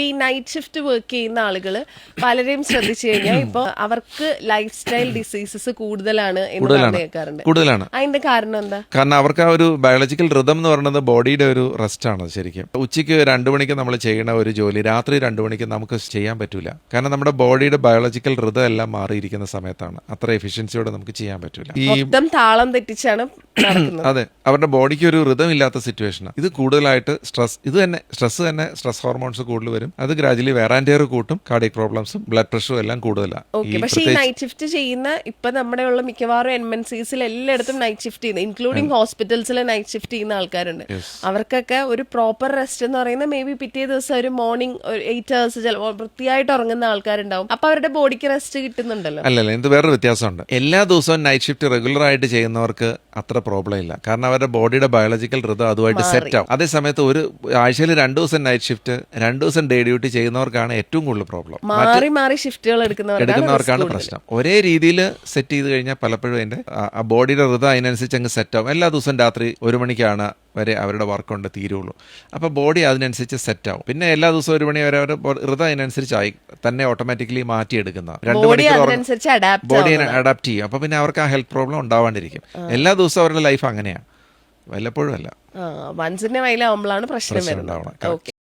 ഇപ്പൊ ഈ night shift work ചെയ്യുന്ന ആളുകൾ പലരെയും ശ്രദ്ധിച്ചു കഴിഞ്ഞാൽ ഇപ്പൊ അവർക്ക് ലൈഫ് സ്റ്റൈൽ ഡിസീസസ് കൂടുതലാണ് എന്ന് കൂടുതലാണ്. പറഞ്ഞു കേൾക്കാറുണ്ട്. കൂടുതലാണ്. അതിന്റെ കാരണം എന്താ? കാരണം അവർക്ക് ആ ഒരു ബയോളജിക്കൽ റിതം എന്ന് പറയുന്നത് ബോഡിയുടെ ഒരു റെസ്റ്റ് ആണ് ശരിക്കും. ഉച്ചയ്ക്ക് രണ്ടു മണിക്ക് നമ്മൾ ചെയ്യുന്ന ഒരു ജോലി രാത്രി രണ്ടു മണിക്ക് നമുക്ക് ചെയ്യാൻ പറ്റൂല. കാരണം നമ്മുടെ ബോഡിയുടെ ബയോളജിക്കൽ റിതം എല്ലാം മാറിയിരിക്കുന്ന സമയത്താണ്. അത്ര എഫിഷ്യൻസിയോടെ നമുക്ക് ചെയ്യാൻ പറ്റൂല. ഈ താളം തെറ്റിച്ചാണ് അതെ. അവരുടെ ബോഡിക്ക് ഒരു റിതം ഇല്ലാത്ത സിറ്റുവേഷനാണ് ഇത് കൂടുതലായിട്ട് സ്ട്രെസ് ഇത് തന്നെ സ്ട്രെസ് തന്നെ സ്ട്രെസ് ഹോർമോൺസ് കൂടുതൽ വരും. അത് ഗ്രാജുവലി വേറാൻഡിയർ കൂട്ടും. കാർഡിയക് പ്രോബ്ലംസും ബ്ലഡ് പ്രഷറും എല്ലാം കൂടുതലാണ് പക്ഷേ ഈ നൈറ്റ് ഷിഫ്റ്റ് ചെയ്യുന്ന ഇപ്പൊ നമ്മുടെ ഉള്ള മിക്കവാറും എല്ലായിടത്തും നൈറ്റ് ഷിഫ്റ്റ് ചെയ്യുന്ന ഇൻക്ലൂഡിംഗ് ഹോസ്പിറ്റൽസിൽ നൈറ്റ് ഷിഫ്റ്റ് ചെയ്യുന്ന ആൾക്കാരുണ്ട്. അവർക്കൊക്കെ ഒരു പ്രോപ്പർ റെസ്റ്റ് എന്ന് പറയുന്നത് മേ ബി പിറ്റേ ദിവസം ഒരു മോർണിംഗ് എയ്റ്റ് ഹവേഴ്സ് ചിലപ്പോൾ വൃത്തിയായിട്ട് ഉറങ്ങുന്ന ആൾക്കാരുണ്ടാവും. അപ്പൊ അവരുടെ ബോഡിക്ക് റെസ്റ്റ് കിട്ടുന്നുണ്ടല്ലോ. അല്ലല്ല ഇത് വേറെ വ്യത്യാസമുണ്ട്. എല്ലാ ദിവസവും നൈറ്റ് ഷിഫ്റ്റ് റെഗുലർ ആയിട്ട് ചെയ്യുന്നവർക്ക് അത്ര പ്രോബ്ലം ഇല്ല. കാരണം അവരുടെ ബോഡിയുടെ ബയോളജിക്കൽ ഋതം അതുമായിട്ട് സെറ്റ് ആവും. അതേസമയത്ത് ഒരു ആഴ്ചയിൽ രണ്ടു ദിവസം നൈറ്റ് ഷിഫ്റ്റ് രണ്ടു ദിവസം ഡേ ഡ്യൂട്ടി ചെയ്യുന്നവർക്കാണ് ഏറ്റവും കൂടുതൽ പ്രോബ്ലം മാറി മാറി ഷിഫ്റ്റുകൾ എടുക്കുന്നവർക്കാണ് പ്രശ്നം. ഒരേ രീതിയിൽ സെറ്റ് ചെയ്ത് കഴിഞ്ഞാൽ പലപ്പോഴും അതിന്റെ ബോഡിയുടെ ഋതം അതിനനുസരിച്ച് അങ്ങ് സെറ്റ് ആവും. എല്ലാ ദിവസവും രാത്രി ഒരു മണിക്കാണ് വരെ അവരുടെ വർക്ക് കൊണ്ട് തീരുള്ളൂ. അപ്പോൾ ബോഡി അതിനനുസരിച്ച് സെറ്റ് ആവും പിന്നെ എല്ലാ ദിവസവും ഒരു മണി വരെ അവർ ഹൃദയം അതിനനുസരിച്ചായി തന്നെ ഓട്ടോമാറ്റിക്കലി മാറ്റിയെടുക്കുന്ന. രണ്ട് മണിക്കൂർ ബോഡി അഡാപ്റ്റ് ചെയ്യും. അപ്പോൾ പിന്നെ അവർക്ക് ആ ഹെൽത്ത് പ്രോബ്ലം ഉണ്ടാവാണ്ടിരിക്കും. എല്ലാ ദിവസവും അവരുടെ ലൈഫ് അങ്ങനെയാണ് വല്ലപ്പോഴും അല്ല. മനസ്സിന്റെ വയലാവുമ്പോഴാണ് പ്രശ്നം വരുന്നത്.